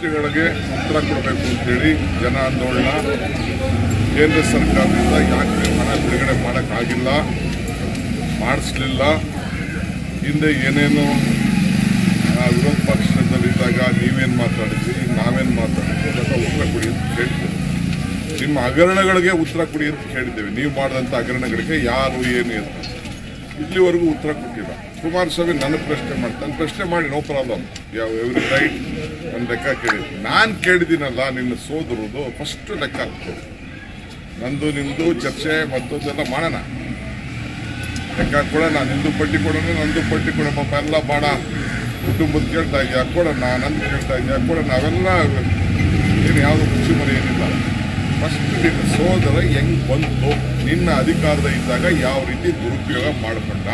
ಪ್ರಶ್ನೆಗಳಿಗೆ ಉತ್ತರ ಕೊಡಬೇಕು ಅಂತೇಳಿ ಜನ ಆಂದೋಲನ ಕೇಂದ್ರ ಸರ್ಕಾರದಿಂದ ಯಾಕೆ ಹಣ ಬಿಡುಗಡೆ ಮಾಡೋಕ್ಕಾಗಿಲ್ಲ, ಮಾಡಿಸ್ಲಿಲ್ಲ, ಹಿಂದೆ ಏನೇನು ವಿರೋಧ ಪಕ್ಷದಲ್ಲಿದ್ದಾಗ ನೀವೇನು ಮಾತಾಡಿದ್ರಿ, ನಾವೇನು ಮಾತಾಡಿದ್ವಿ ಅದೆಲ್ಲ ಉತ್ತರ ಕೊಡಿ ಅಂತ ಕೇಳ್ತೀವಿ. ನಿಮ್ಮ ಹಗರಣಗಳಿಗೆ ಉತ್ತರ ಕೊಡಿ ಅಂತ ಕೇಳಿದ್ದೇವೆ. ನೀವು ಮಾಡಿದಂಥ ಹಗರಣಗಳಿಗೆ ಯಾರು ಏನು ಅಂತ ಇಲ್ಲಿವರೆಗೂ ಉತ್ತರ ಕೊಟ್ಟಿಲ್ಲ. ಕುಮಾರಸ್ವಾಮಿ ನನ್ನ ಪ್ರಶ್ನೆ ಮಾಡ್ತಾನೆ ಪ್ರಶ್ನೆ ಮಾಡಿ ನೋ ಪ್ರಾಬ್ಲಮ್ ಯಾವ ಎವ್ರಿ ರೈಟ್ ನನ್ನ ಲೆಕ್ಕ ಕೇಳಿ ನಾನು ಕೇಳಿದ್ದೀನಲ್ಲ, ನಿನ್ನ ಸೋದರದು ಫಸ್ಟ್ ಲೆಕ್ಕ ಹಾಕ್ತು ನಂದು ನಿಮ್ಮದು ಚರ್ಚೆ, ಮತ್ತೊಂದೆಲ್ಲ ಮಾಡೋಣ. ಲೆಕ್ಕ ಕೊಡೋಣ ನಿಂದು ಪಟ್ಟಿ ಕೊಡೋಣ, ನಂದು ಪಟ್ಟಿ ಕೊಡೋಣ, ಪಾಪ ಎಲ್ಲ ಬಾಡ. ಕುಟುಂಬದ ಕೇಳ್ತಾ ಇದೆಯಾ? ಕೊಡೋಣ, ನಂದು ಕೇಳ್ತಾ ಇದೆಯಾ? ಕೊಡೋಣ, ಅವೆಲ್ಲ ಏನು ಯಾವುದು ಖುಷಿ ಮನೆ ಏನಿಲ್ಲ. ಫಸ್ಟ್ ನಿನ್ನ ಸೋದರ ಹೆಂಗ್ ಬಂತು ನಿನ್ನ ಅಧಿಕಾರದ ಇದ್ದಾಗ ಯಾವ ರೀತಿ ದುರುಪಯೋಗ ಮಾಡಿಕೊಂಡ?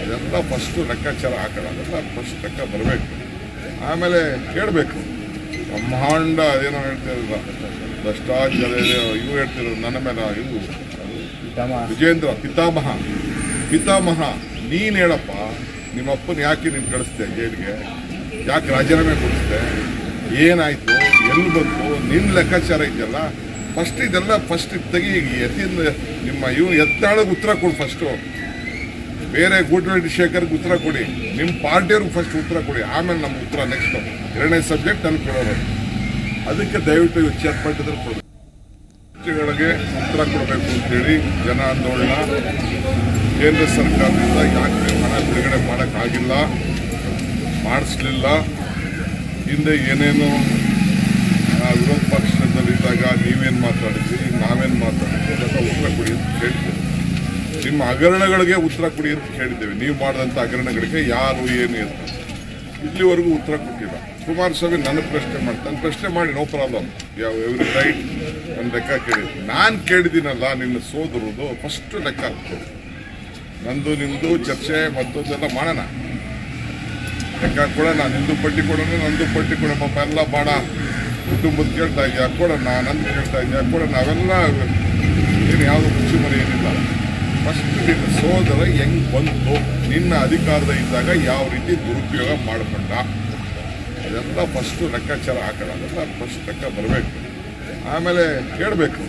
ಅದೆಲ್ಲ ಫಸ್ಟು ಲೆಕ್ಕಾಚಾರ ಹಾಕೋಣ. ಅದೆಲ್ಲ ಫಸ್ಟ್ ಲೆಕ್ಕ ಬರಬೇಕು. ಆಮೇಲೆ ಕೇಳಬೇಕು ಬ್ರಹ್ಮಾಂಡ ಅದೇನೋ ಹೇಳ್ತಿರಲ್ಲ ಭ್ರಷ್ಟಾಚಾರ ಇವು ಹೇಳ್ತಿರೋ ನನ್ನ ಮೇಲೆ ಇವು. ವಿಜೇಂದ್ರ ಪಿತಾಮಹ. ಪಿತಾಮಹ ನೀನು ಹೇಳಪ್ಪ. ನಿಮ್ಮಪ್ಪನ ಯಾಕೆ ನೀನು ಕಳಿಸ್ದೆ ಜೈಲಿಗೆ? ಯಾಕೆ ರಾಜೀನಾಮೆ ಕೊಡಿಸ್ದೆ? ಏನಾಯ್ತು, ಎಲ್ಲಿ ಬಂತು ನಿನ್ನ ಲೆಕ್ಕಾಚಾರ ಇದೆಯಲ್ಲ ಫಸ್ಟ್ ಇದೆಲ್ಲ ಫಸ್ಟ್ ತೆಗಿ ಎತ್ತಿಂದ ನಿಮ್ಮ ಇವ್ ಎತ್ತಾಳಗೆ ಉತ್ತರ ಕೊಡು ಫಸ್ಟು ಬೇರೆ ಗೂಟರೆಡ್ಡಿ ಶೇಖರ್ಗೆ ಉತ್ತರ ಕೊಡಿ. ನಿಮ್ಮ ಪಾರ್ಟಿಯವ್ರಿಗೆ ಫಸ್ಟ್ ಉತ್ತರ ಕೊಡಿ. ಆಮೇಲೆ ನಮ್ಮ ಉತ್ತರ ನೆಕ್ಸ್ಟ್ ಎರಡನೇ ಸಬ್ಜೆಕ್ಟ್ ನನಗೆ ಕೊಡೋರು. ಅದಕ್ಕೆ ದಯವಿಟ್ಟು ಚೇರ್ಪಟ್ಟಿದ್ರೆ ಕೊಡಿ. ಪ್ರಶ್ನೆಗಳಿಗೆ ಉತ್ತರ ಕೊಡಬೇಕು ಅಂತೇಳಿ ಜನ ಆಂದೋಲನ. ಕೇಂದ್ರ ಸರ್ಕಾರದಿಂದ ಯಾಕೆ ಹಣ ಬಿಡುಗಡೆ ಮಾಡೋಕ್ಕಾಗಿಲ್ಲ? ಮಾಡಿಸ್ಲಿಲ್ಲ. ಹಿಂದೆ ಏನೇನು ವಿರೋಧ ಪಕ್ಷದಲ್ಲಿದ್ದಾಗ ನೀವೇನು ಮಾತಾಡಿದ್ರಿ, ನಾವೇನು ಮಾತಾಡಿದ್ವಿ ಉತ್ತರ ಕೊಡಿ ಅಂತ ಕೇಳಿದ್ದೇವೆ ನಿಮ್ಮ ಹಗರಣಗಳಿಗೆ ಉತ್ತರ ಕೊಡಿ ಅಂತ ಕೇಳಿದ್ದೇವೆ. ನೀವು ಮಾಡಿದಂಥ ಹಗರಣಗಳಿಗೆ ಯಾರು ಏನು ಅಂತ ಇಲ್ಲಿವರೆಗೂ ಉತ್ತರ ಕೊಟ್ಟಿಲ್ಲ. ಕುಮಾರಸ್ವಾಮಿ ನನ್ನ ಪ್ರಶ್ನೆ ಮಾಡ್ತಾನೆ ಪ್ರಶ್ನೆ ಮಾಡಿ ನೋ ಪ್ರಾಬ್ಲಮ್ ಯಾವ ಎವ್ರಿ ರೈಟ್ ನನ್ನ ಲೆಕ್ಕ ಕೇಳಿದ್ದೆ ನಾನು ಕೇಳಿದ್ದೀನಲ್ಲ, ನಿನ್ನ ಸೋದರದು ಫಸ್ಟ್ ಲೆಕ್ಕ ಹಾಕ್ತೇವೆ ನಂದು ನಿಮ್ಮದು ಚರ್ಚೆ, ಮತ್ತೊಂದೆಲ್ಲ ಮಾಡೋಣ. ಲೆಕ್ಕ ಕೊಡೋಣ ನಿಂದು ಪಟ್ಟಿ ಕೊಡೋಣ ನಂದು ಪಟ್ಟಿ ಕೊಡ ಪಾಪ. ಎಲ್ಲ ಬಾಡ. ಕುಟುಂಬದ ಕೇಳ್ತಾ ಇದೆಯಾ? ಕೊಡೋಣ ನಂದು ಕೇಳ್ತಾ ಇದೆಯಾ? ಕೊಡೋಣ ಅವೆಲ್ಲ ಏನು ಯಾವುದು ಖುಷಿ ಮರಿ ಏನಿಲ್ಲ. ಫಸ್ಟ್ ನಿನ್ನ ಸೋದರ ಹೆಂಗ್ ಬಂತು ನಿನ್ನ ಅಧಿಕಾರದ ಇದ್ದಾಗ ಯಾವ ರೀತಿ ದುರುಪಯೋಗ ಮಾಡಿಕೊಂಡ? ಅದೆಲ್ಲ ಫಸ್ಟು ಲೆಕ್ಕಾಚಾರ ಹಾಕೋಣ ಅದೆಲ್ಲ ಫಸ್ಟ್ ಲೆಕ್ಕ ಬರಬೇಕು. ಆಮೇಲೆ ಕೇಳಬೇಕು.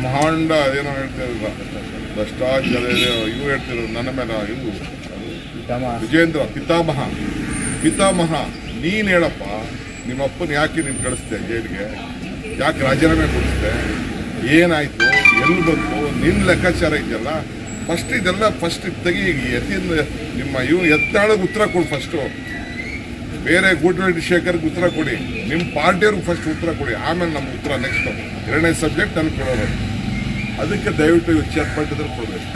ಬ್ರಹ್ಮಾಂಡ ಅದೇನೋ ಹೇಳ್ತಿರಲ್ಲ ಭ್ರಷ್ಟಾಚಾರ ಇವು ಹೇಳ್ತಿರೋ ನನ್ನ ಮೇಲೆ ಇವು ವಿಜೇಂದ್ರ ಪಿತಾಮಹ ಪಿತಾಮಹ, ನೀನ್ ಹೇಳಪ್ಪ ನಿಮ್ಮ ಅಪ್ಪನ ಯಾಕೆ ನೀನು ಕಳಿಸ್ದೆ ಜೈಲಿಗೆ? ಯಾಕೆ ರಾಜೀನಾಮೆ ಕೊಡಿಸ್ದೆ? ಏನಾಯ್ತು? ಎಲ್ಲಿ ಬಂತು? ನಿನ್ನ ಲೆಕ್ಕಾಚಾರ ಇದೆಯಲ್ಲ? ಫಸ್ಟ್ ಇದೆಲ್ಲ ಫಸ್ಟ್ ತೆಗಿ ಎತ್ತಿಂದ ನಿಮ್ಮ ಇವ್ ಎತ್ತಾಳಗೆ ಉತ್ತರ ಕೊಡು ಫಸ್ಟು ಬೇರೆ ಗೂಟರೆಡ್ಡಿ ಶೇಖರ್ಗೆ ಉತ್ತರ ಕೊಡಿ. ನಿಮ್ಮ ಪಾರ್ಟಿಯವ್ರಿಗೆ ಫಸ್ಟ್ ಉತ್ತರ ಕೊಡಿ. ಆಮೇಲೆ ನಮ್ಮ ಉತ್ತರ ನೆಕ್ಸ್ಟ್ ಎರಡನೇ ಸಬ್ಜೆಕ್ಟ್ ನನಗೆ ಕೊಡೋದು ಅದಕ್ಕೆ ದಯವಿಟ್ಟು ಚರ್ಪಟ್ಟದಲ್ಲಿ ಕೊಡಬೇಕು